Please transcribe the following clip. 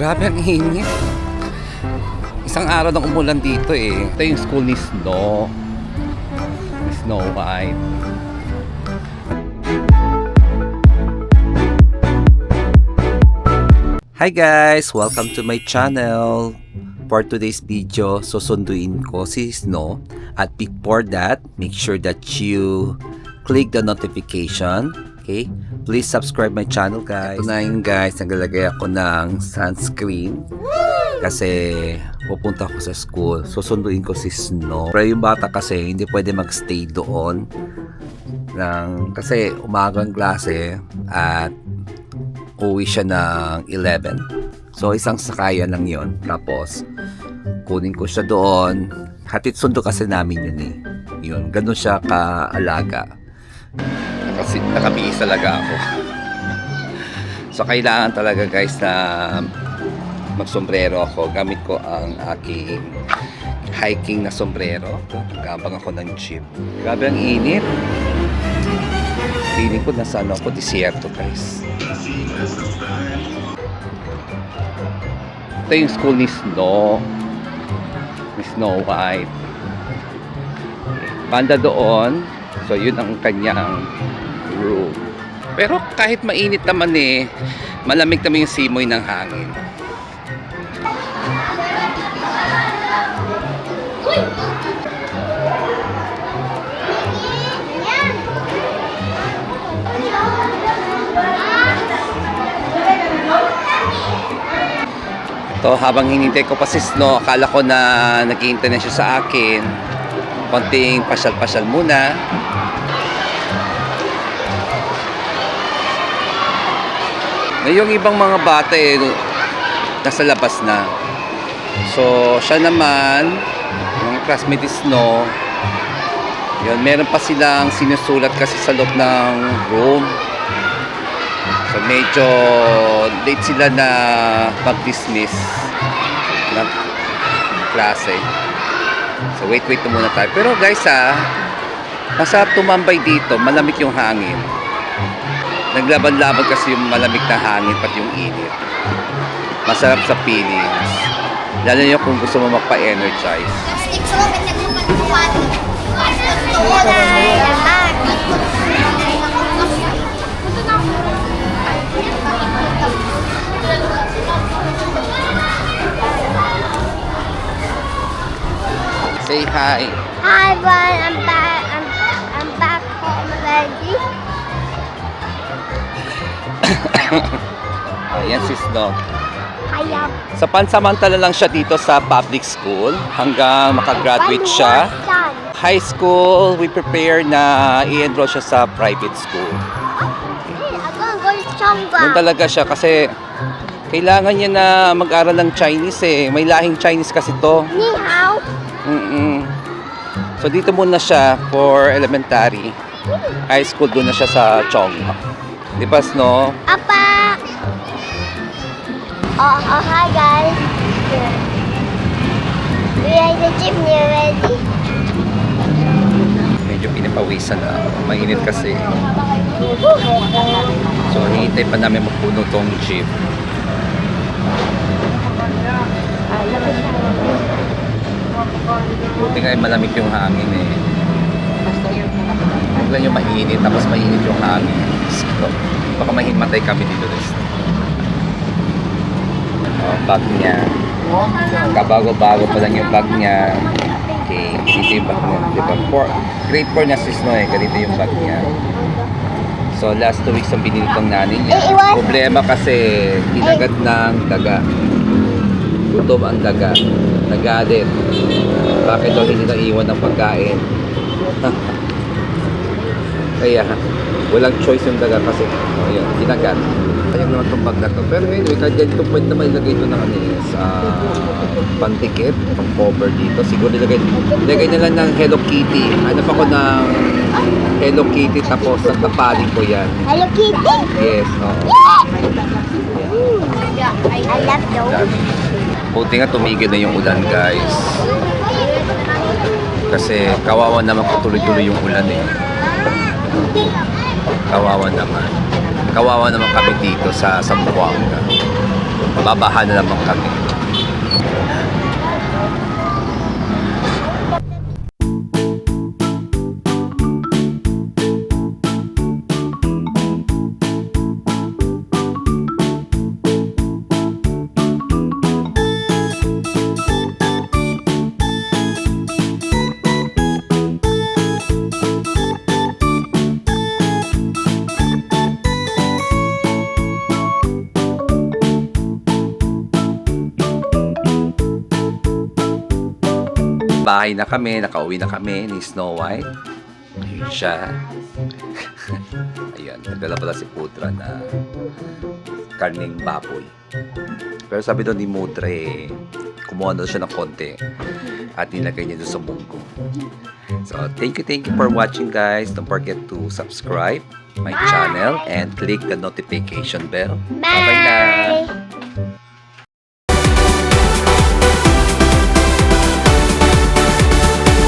Grabe ang init. Isang araw nang umulan dito eh. Ito yung school ni Snow. Snow White. Hi guys! Welcome to my channel. For today's video, susunduin ko si Snow. At before that, make sure that you click the notification. Okay? Please subscribe my channel guys. Ito na yun guys, naglalagay ako ng sunscreen. Kasi pupunta ako sa school. Susunduin ko si Snow. Pero yung bata kasi hindi pwede magstay doon. Ng, kasi umagang klase at uwi siya ng 11. So, isang sakayan lang yon Tapos, kunin ko siya doon. Hatid sundo kasi namin yun eh. Yun, ganun siya kaalaga. Kasi nakabihis talaga ako. so, kailangan talaga guys na magsombrero ako. Gamit ko ang aking hiking na sombrero. Gabang ako ng jeep. Grabe ang init. Feeling ko nasa ano ako, desierto guys. Ito yung school ni Snow. Ni Snow White. Banda doon. So, yun ang kanyang room. Pero kahit mainit naman eh, malamig naman yung simoy ng hangin. To habang hinintay ko pa si Snow, akala ko na naghihintay na siya sa akin. Konting pasyal-pasyal muna. Ngayong ibang mga bata eh, nasa labas na. So, siya naman, mga classmate ni Snow, yun, meron pa silang sinusulat kasi sa loob ng room. So medyo late sila na mag-dismiss ng klase. So wait wait na muna tayo. Pero guys ah, masarap tumambay dito, malamig yung hangin. Naglaban-laban kasi yung malamig na hangin pati yung init. Masarap sa feelings. Lalo nyo kung gusto mo magpa-energize. Say hi. Hi, everyone. I'm back. Ayan si Snow. Hiya. Sa pansamantala lang siya dito sa public school hanggang makagraduate siya. High school, we prepare na i-enroll siya sa private school. Doon talaga siya kasi kailangan niya na mag-aral ng Chinese eh. May lahing Chinese kasi to. Ni hao. Mm-mm. So dito muna siya for elementary. High school doon na siya sa Chongma. Di ba, Snow? Apa. Oh, oh, hi guys. We are the jeepney already. Medyo pinapawisan na ako. Mainit kasi. So, hinihintay pa namin magpuno tong jeep. Buti nga eh, malamig yung hangin eh. Huwag lang yung mainit, tapos mainit yung hangin. So, baka mahimatay kami dito guys. Oh, bag niya. Kabago-bago pa lang yung bag niya. Okay, dito yung bag niya. Di ba? Four, grade 4 na si Snow eh. Ganito yung bag niya. So, last two weeks ang binili tong nanay niya. Eh. Problema kasi, kinagat ng daga. Gutom ang daga. Nagalit. Bakit daw hindi naiwan ng pagkain? Kaya, walang choice yung daga kasi, oh, yun, kinagat. Sayang naman itong bag na to. Pero anyway, kahit ganito pwede naman ilagay ito ng ano eh, sa pantikit, pang cover dito. Siguro ilagay, ilagay na lang ng Hello Kitty. Hanap ako ng Hello Kitty tapos nagtapaling ko yan. Hello Kitty. Yes, oo. I love those. Buti nga tumigil na yung ulan guys. Kasi kawawa naman kung tuloy-tuloy yung ulan eh. Kawawa naman. Kawawa naman kami dito sa Zamboanga. Babaha na naman kami. Bahay na kami, nakauwi na kami ni Snow White. Ayun siya. Ayun, nagdala pala si Putra na karning baboy. Pero sabi doon ni Mudre, kumuha daw siya ng konti at nilagay niya doon sa munggo. So, thank you, thank you for watching guys. Don't forget to subscribe my channel and click the notification bell. Bye-bye na!